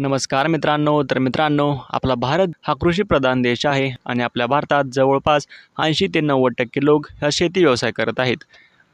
नमस्कार मित्रांनो तर मित्रांनो आपला भारत हा कृषीप्रधान देश आहे आणि आपल्या भारतात जवळपास ऐंशी ते नव्वद टक्के लोक हा शेती व्यवसाय करत आहेत.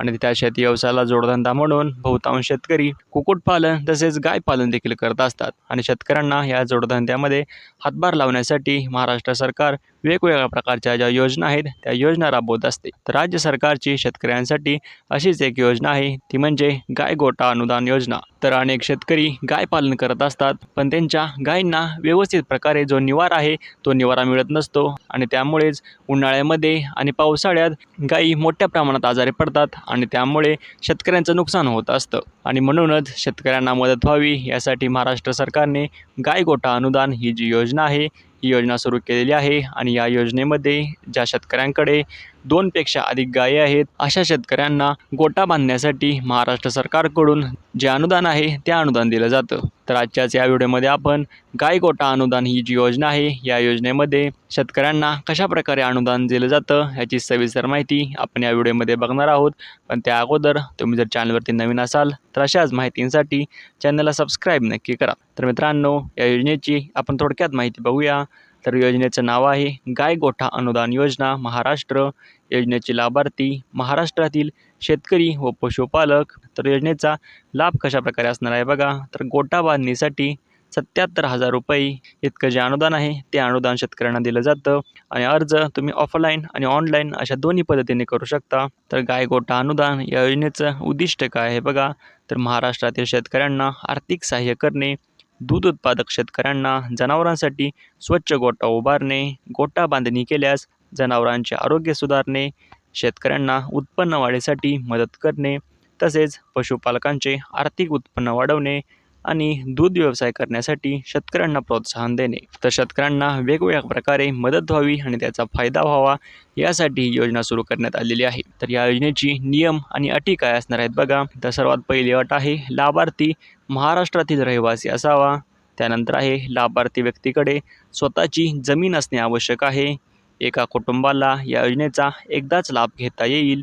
आणि त्या शेती व्यवसायाला जोडधंदा म्हणून बहुतांश शेतकरी कुक्कुटपालन तसेच गाय पालन देखील करत असतात. आणि शेतकऱ्यांना या जोडधंद्यामध्ये हातभार लावण्यासाठी महाराष्ट्र सरकार वेगवेगळ्या प्रकारच्या ज्या योजना आहेत त्या योजना राबवत असते. तर राज्य सरकारची शेतकऱ्यांसाठी अशीच एक योजना आहे ती म्हणजे गाय गोटा अनुदान योजना. तर अनेक शेतकरी गाय पालन करत असतात पण त्यांच्या गायींना व्यवस्थित प्रकारे जो निवारा आहे तो निवारा मिळत नसतो. आणि त्यामुळेच उन्हाळ्यामध्ये आणि पावसाळ्यात गायी मोठ्या प्रमाणात आजारी पडतात आणि त्यामुळे शेतकऱ्यांचं नुकसान होत असतं. आणि म्हणूनच शेतकऱ्यांना मदत व्हावी यासाठी महाराष्ट्र सरकारने गाय गोठा अनुदान ही जी योजना आहे ही योजना सुरू केलेली आहे. आणि या योजनेमध्ये ज्या शेतकऱ्यांकडे दोनपेक्षा अधिक गायी आहेत. अशा शेतकऱ्यांना गोटा बांधण्यासाठी महाराष्ट्र सरकारकडून जे अनुदान आहे ते अनुदान दिलं जातं. तर आजच्याच या व्हिडिओमध्ये आपण गाय गोटा अनुदान ही जी योजना आहे या योजनेमध्ये शेतकऱ्यांना कशा प्रकारे अनुदान दिलं जातं याची सविस्तर माहिती आपण या व्हिडिओमध्ये बघणार आहोत. पण त्या अगोदर तुम्ही जर चॅनलवरती नवीन असाल तर अशाच माहितींसाठी चॅनलला सबस्क्राईब नक्की करा. तर मित्रांनो या योजनेची आपण थोडक्यात माहिती बघूया. तर योजनेचं नाव आहे गाय गोठा अनुदान योजना महाराष्ट्र. योजनेचे लाभार्थी महाराष्ट्रातील शेतकरी व पशुपालक. तर योजनेचा लाभ कशाप्रकारे असणार आहे बघा. तर गोटा बांधणीसाठी सत्याहत्तर हजार रुपये इतकं जे अनुदान आहे ते अनुदान शेतकऱ्यांना दिलं जातं. आणि अर्ज तुम्ही ऑफलाईन आणि ऑनलाईन अशा दोन्ही पद्धतीने करू शकता. तर गायगोटा अनुदान या योजनेचं उद्दिष्ट काय आहे बघा. तर महाराष्ट्रातील शेतकऱ्यांना आर्थिक सहाय्य करणे दूध उत्पादक शेतकऱ्यांना जनावरांसाठी स्वच्छ गोटा उभारणे गोटा बांधणी केल्यास जनावरांचे आरोग्य सुधारणे शेतकऱ्यांना उत्पन्न वाढीसाठी मदत करणे तसेच पशुपालकांचे आर्थिक उत्पन्न वाढवणे आणि दूध व्यवसाय करण्यासाठी शेतकऱ्यांना प्रोत्साहन देणे. तर शेतकऱ्यांना वेगवेगळ्या प्रकारे मदत व्हावी आणि त्याचा फायदा व्हावा यासाठी ही योजना सुरू करण्यात आलेली आहे. तर या योजनेची नियम आणि अटी काय असणार आहेत बघा. तर सर्वात पहिली अट आहे लाभार्थी महाराष्ट्रातील रहिवासी असावा. त्यानंतर आहे लाभार्थी व्यक्तीकडे स्वतःची जमीन असणे आवश्यक आहे. एका कुटुंबाला या योजनेचा एकदाच लाभ घेता येईल.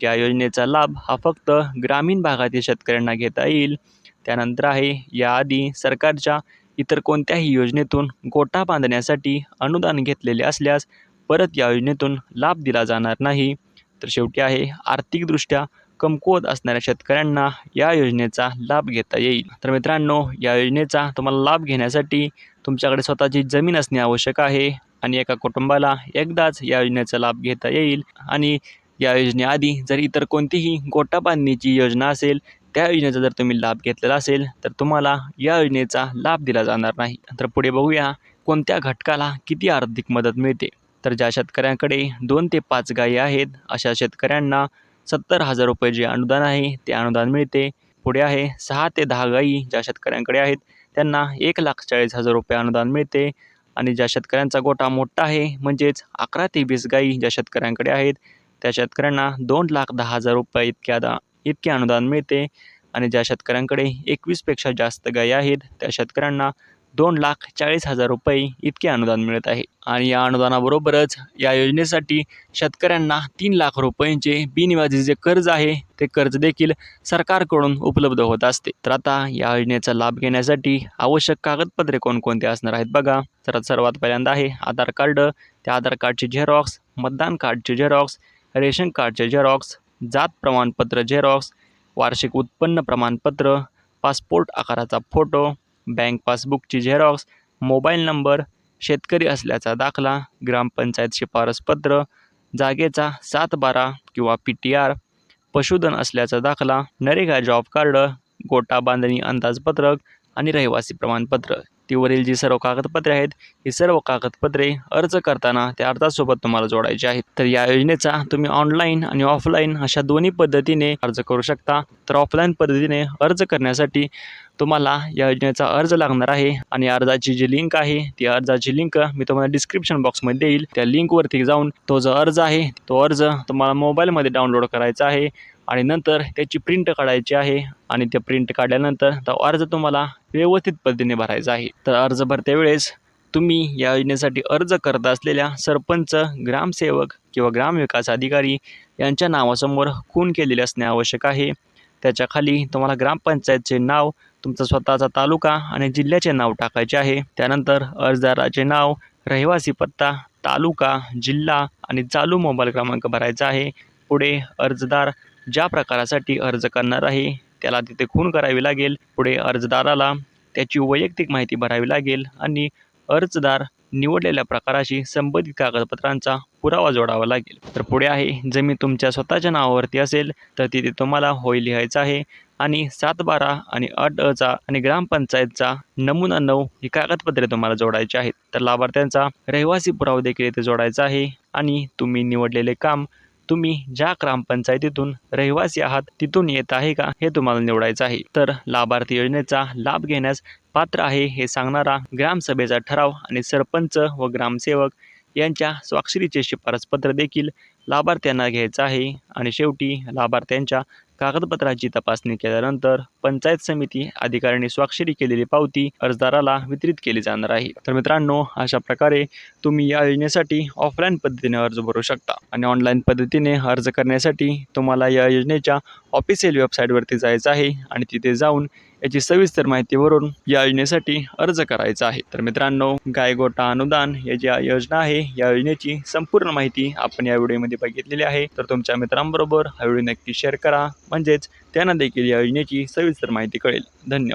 या योजनेचा लाभ हा फक्त ग्रामीण भागातील शेतकऱ्यांना घेता येईल. त्यानंतर आहे याआधी सरकारच्या इतर कोणत्याही योजनेतून गोटा बांधण्यासाठी अनुदान घेतलेले असल्यास परत या योजनेतून लाभ दिला जाणार नाही. तर शेवटी आहे आर्थिकदृष्ट्या कमकुवत असणाऱ्या शेतकऱ्यांना या योजनेचा लाभ घेता येईल. तर मित्रांनो या योजनेचा तुम्हाला लाभ घेण्यासाठी तुमच्याकडे स्वतःची जमीन असणे आवश्यक आहे. आणि एका कुटुंबाला एकदाच या योजनेचा लाभ घेता येईल. आणि या योजनेआधी जर इतर कोणतीही गोटा बांधणीची योजना असेल त्या योजनेचा जर तुम्ही लाभ घेतलेला असेल तर तुम्हाला या योजनेचा लाभ दिला जाणार नाही. तर पुढे बघूया कोणत्या घटकाला किती आर्थिक मदत मिळते. तर ज्या शेतकऱ्यांकडे दोन ते पाच गायी आहेत अशा शेतकऱ्यांना सत्तर हजार रुपये जे अनुदान आहे ते अनुदान मिळते. पुढे आहे सहा ते दहा गायी ज्या शेतकऱ्यांकडे आहेत त्यांना एक लाख चाळीस हजार रुपये अनुदान मिळते. आणि ज्या शेतकऱ्यांचा गोठा मोठा आहे म्हणजेच अकरा ते वीस गाई ज्या शेतकऱ्यांकडे आहेत त्या शेतकऱ्यांना दोन लाख दहा हजार रुपये इतक्या दा इतके अनुदान मिळते. आणि ज्या शेतकऱ्यांकडे एकवीसपेक्षा जास्त गायी आहेत त्या शेतकऱ्यांना दोन लाख चाळीस हजार रुपये इतके अनुदान मिळत आहे. आणि या अनुदानाबरोबरच या योजनेसाठी शेतकऱ्यांना तीन लाख रुपयांचे बिनव्याजी जे कर्ज आहे ते कर्ज देखील सरकारकडून उपलब्ध होत असते. तर आता या योजनेचा लाभ घेण्यासाठी आवश्यक कागदपत्रे कोणकोणते असणार आहेत बघा. तर सर्वात पहिल्यांदा आहे आधार कार्ड. त्या आधार कार्डचे झेरॉक्स मतदान कार्डचे झेरॉक्स रेशन कार्डचे झेरॉक्स जात प्रमाणपत्र झेरॉक्स वार्षिक उत्पन्न प्रमाणपत्र पासपोर्ट आकाराचा फोटो बँक पासबुकची झेरॉक्स मोबाईल नंबर शेतकरी असल्याचा दाखला ग्रामपंचायत शिफारसपत्र जागेचा सात बारा किंवा पी टी आर पशुधन असल्याचा दाखला नरेगा जॉब कार्ड गोटा बांधणी अंदाजपत्रक आणि रहिवासी प्रमाणपत्र. तीवरील जी सर्व कागदपत्रे आहेत ही सर्व कागदपत्रे अर्ज करताना त्या अर्जासोबत तुम्हाला जोडायची आहेत. तर या योजनेचा तुम्ही ऑनलाईन आणि ऑफलाईन अशा दोन्ही पद्धतीने अर्ज करू शकता. तर ऑफलाईन पद्धतीने अर्ज करण्यासाठी तुम्हाला या योजनेचा अर्ज लागणार आहे आणि अर्जाची जी लिंक आहे ती अर्जाची लिंक मी तुम्हाला डिस्क्रिप्शन बॉक्समध्ये देईल. त्या लिंकवरती जाऊन तो जो अर्ज आहे तो अर्ज तुम्हाला मोबाईलमध्ये डाउनलोड करायचा आहे. आणि नंतर त्याची प्रिंट काढायची आहे. आणि ते प्रिंट काढल्यानंतर तो अर्ज तुम्हाला व्यवस्थित पद्धतीने भरायचा आहे. तर अर्ज भरत्या वेळेस तुम्ही या योजनेसाठी अर्ज करत असलेल्या सरपंच ग्रामसेवक किंवा ग्रामविकास अधिकारी यांच्या नावासमोर खून केलेले असणे आवश्यक आहे. त्याच्याखाली तुम्हाला ग्रामपंचायतचे नाव तुमचा स्वतःचा तालुका आणि जिल्ह्याचे नाव टाकायचे आहे. त्यानंतर अर्जदाराचे नाव रहिवासी पत्ता तालुका जिल्हा आणि चालू मोबाईल क्रमांक भरायचा आहे. पुढे अर्जदार ज्या प्रकारासाठी अर्ज करणार आहे त्याला तिथे खून करावी लागेल. पुढे अर्जदाराला त्याची वैयक्तिक माहिती भरावी लागेल आणि अर्जदार निवडलेल्या प्रकाराशी संबंधित कागदपत्रांचा पुरावा जोडावा लागेल. तर पुढे आहे जमीन तुमच्या स्वतःच्या नावावरती असेल तर तिथे तुम्हाला होय लिहायचं आहे आणि सात बारा आणि अट अचा आणि ग्रामपंचायतचा नमुना नऊ ही कागदपत्रे तुम्हाला जोडायची आहेत. तर लाभार्थ्यांचा रहिवासी पुरावा देखील इथे जोडायचा आहे आणि तुम्ही निवडलेले काम तुम्ही ज्या ग्रामपंचायतीतून रहिवासी आहात तिथून येत आहे का हे तुम्हाला निवडायचं आहे. तर लाभार्थी योजनेचा लाभ घेण्यास पात्र आहे हे सांगणारा ग्रामसभेचा ठराव आणि सरपंच व ग्रामसेवक यांच्या स्वाक्षरीचे शिफारसपत्र देखील लाभार्थ्यांना घ्यायचं आहे. आणि शेवटी लाभार्थ्यांच्या कागदपत्राची तपासणी केल्यानंतर पंचायत समिती अधिकाऱ्यांनी स्वाक्षरी केलेली पावती अर्जदाराला वितरित केली जाणार आहे. तर मित्रांनो अशा प्रकारे तुम्ही या योजनेसाठी ऑफलाईन पद्धतीने अर्ज भरू शकता आणि ऑनलाईन पद्धतीने अर्ज करण्यासाठी तुम्हाला या योजनेच्या ऑफिशियल वेबसाईटवरती जायचं आहे आणि तिथे जाऊन याची सविस्तर माहिती भरून या योजनेसाठी अर्ज करायचा आहे. तर मित्रांनो गायगोटा अनुदान या जी योजना आहे या योजनेची संपूर्ण माहिती आपण या व्हिडिओमध्ये बघितलेली आहे. तर तुमच्या मित्रांबरोबर हा व्हिडिओ नक्की शेअर करा. म्हणजेच त्यांना देखील या योजनेची सविस्तर माहिती कळेल. धन्यवाद.